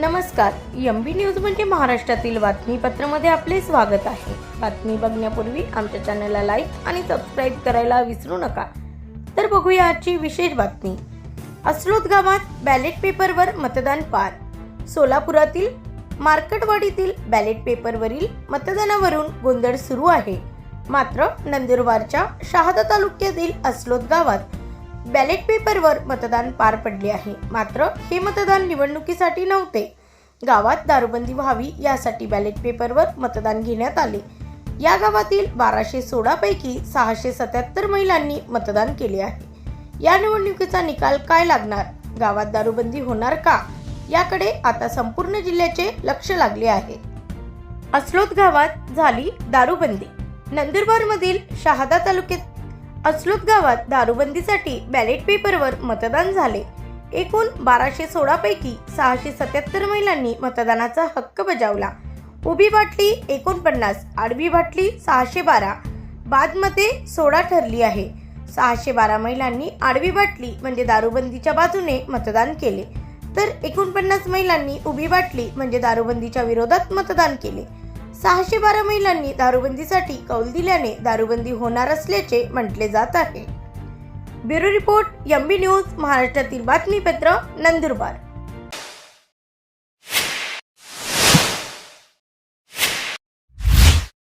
नमस्कार M B news म्हणजे महाराष्ट्रातील बातमीपत्रामध्ये आपले स्वागत आहे. बातमी बघण्यापूर्वी आमच्या चॅनलला लाईक आणि सबस्क्राईब करायला विसरू नका. तर बघूया आजची विशेष बातमी. अस्रोत गावात बॅलेट पेपरवर मतदान पार. सोलापुरातील मार्कटवाडीतील बॅलेट पेपरवरील मतदानावरून गोंधळ सुरू आहे. मात्र नंदुरबारच्या शहादा तालुक्यातील अस्लोद गावात बॅलेट पेपरवर मतदान पार पडले आहे. मात्र हे मतदान निवडणुकीसाठी नव्हते. गावात दारूबंदी व्हावी यासाठी बॅलेट पेपरवर मतदान घेण्यात आले. या गावातील बाराशे सोळापैकी सहाशे सत्याहत्तर महिलांनी मतदान केले आहे. या निवडणुकीचा निकाल काय लागणार? गावात दारूबंदी होणार का? याकडे आता संपूर्ण जिल्ह्याचे लक्ष लागले आहे. अस्लोद गावात झाली दारूबंदी. नंदुरबारमधील शहादा तालुक्यात अचलूत गावात दारूबंदीसाठी बॅलेट पेपरवर मतदान झाले. एकूण बाराशे सोळापैकी सहाशे सत्याहत्तर महिलांनी मतदानाचा हक्क बजावला. उभी बाटली एकोणपन्नास आडवी बाटली सहाशे बारा. बादमध्ये सोळा ठरली आहे. सहाशे बारा महिलांनी आडवी बाटली म्हणजे दारूबंदीच्या बाजूने मतदान केले. तर एकोणपन्नास महिलांनी उभी बाटली म्हणजे दारूबंदीच्या विरोधात मतदान केले. सहाशे बारा महिलांनी दारूबंदीसाठी कौल दिल्याने दारूबंदी होणार असल्याचे म्हटले जात आहे. Bureau report M B news महाराष्ट्रातील बातमीपत्र नंदुरबार.